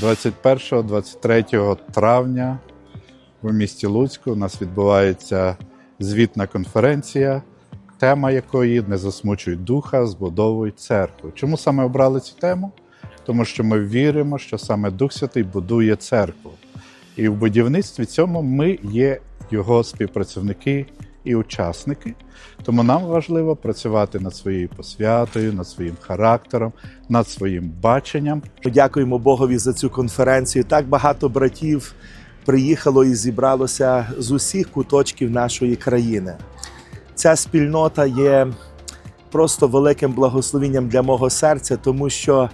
21-23 травня у місті Луцьку у нас відбувається звітна конференція, тема якої не засмучують духа, збудовують церкву. Чому саме обрали цю тему? Тому що ми віримо, що саме Дух Святий будує церкву. І в будівництві цьому ми є його співпрацівники і учасники. Тому нам важливо працювати над своєю посвятою, над своїм характером, над своїм баченням, Дякуємо Богові за цю конференцію. Так багато братів приїхало і зібралося з усіх куточків нашої країни. Ця спільнота є просто великим благословенням для мого серця, тому що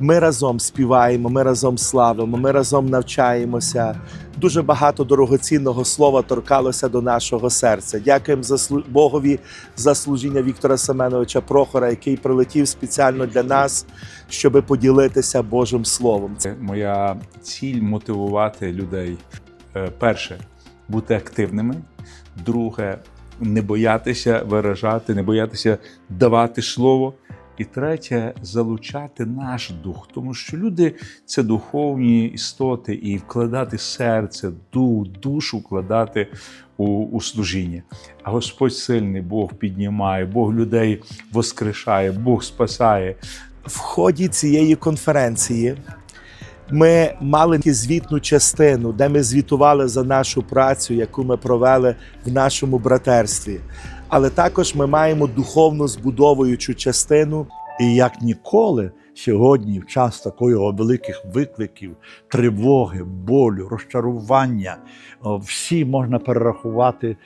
ми разом співаємо, ми разом славимо, ми разом навчаємося. Дуже багато дорогоцінного слова торкалося до нашого серця. Дякуємо за Богові за служіння Віктора Семеновича Прохора, який прилетів спеціально для нас, щоб поділитися Божим Словом. Це моя ціль мотивувати людей. Е, Перше бути активними. Друге не боятися виражати, не боятися давати слово. І третє залучати наш дух, тому що люди це духовні істоти, і вкладати серце, дух, душу вкладати у, у служіння. А Господь сильний, Бог піднімає, Бог людей воскрешає, Бог спасає. в ході цієї конференції ми мали звітну частину, де ми звітували за нашу працю, яку ми провели в нашому братерстві. Але також ми маємо духовну збудовуючу частину. І як ніколи сьогодні, в час такої великих викликів, тривоги, болю, розчарування, всі можна перерахувати, е,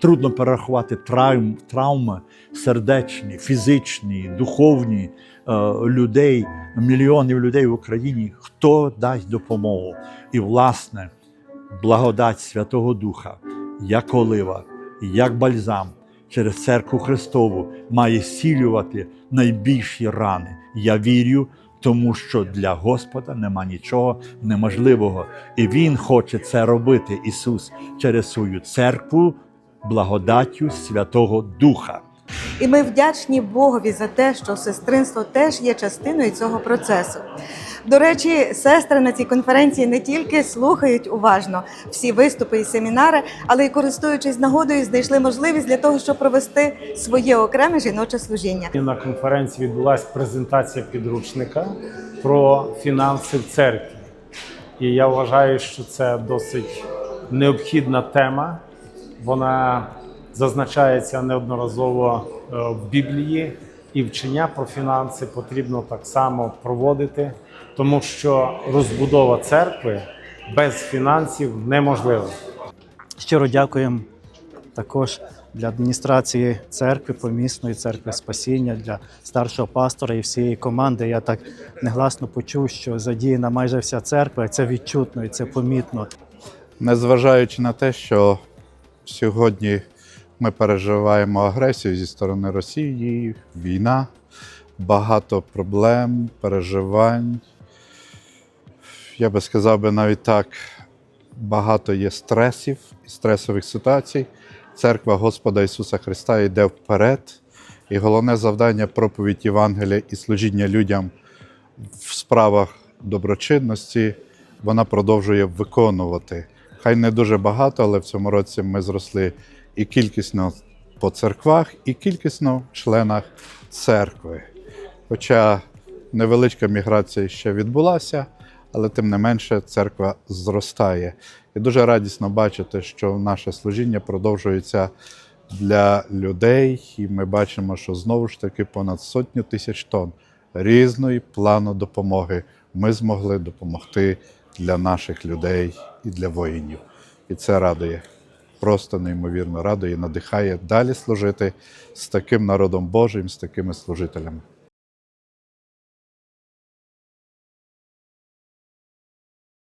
трудно перерахувати травм, травми сердечні, фізичні, духовні е, людей, мільйонів людей в Україні, хто дасть допомогу. І, власне, благодать Святого Духа, як олива, як бальзам через церкву Христову має зцілювати найбільші рани. Я вірю, тому що для Господа нема нічого неможливого. І Він хоче це робити, Ісус, через свою церкву, благодаттю Святого Духа. І ми вдячні Богові за те, що сестринство теж є частиною цього процесу. До речі, сестри на цій конференції не тільки слухають уважно всі виступи і семінари, але й користуючись нагодою, знайшли можливість для того, щоб провести своє окреме жіноче служіння. На конференції відбулася презентація підручника про фінанси в церкві. І я вважаю, що це досить необхідна тема. Вона зазначається неодноразово е, в Біблії, і вчення про фінанси потрібно так само проводити, тому що розбудова церкви без фінансів неможлива. Щиро дякуємо також для адміністрації церкви, помісної церкви спасіння, для старшого пастора і всієї команди. Я так негласно почув, що задіяна майже вся церква, це відчутно і це помітно. Незважаючи на те, що сьогодні ми переживаємо агресію зі сторони Росії, війна, багато проблем, переживань. Я би сказав би навіть так, багато є стресів і стресових ситуацій. Церква Господа Ісуса Христа йде вперед. І головне завдання проповідь Євангелія і служіння людям в справах доброчинності вона продовжує виконувати. Хай не дуже багато, але в цьому році ми зросли і кількісно по церквах, і кількісно в членах церкви. Хоча невеличка міграція ще відбулася, але тим не менше церква зростає. І дуже радісно бачити, що наше служіння продовжується для людей, і ми бачимо, що знову ж таки понад сотню тисяч тонн різної плану допомоги ми змогли допомогти для наших людей і для воїнів. І це радує. Просто неймовірно радує, надихає далі служити з таким народом Божим, з такими служителями.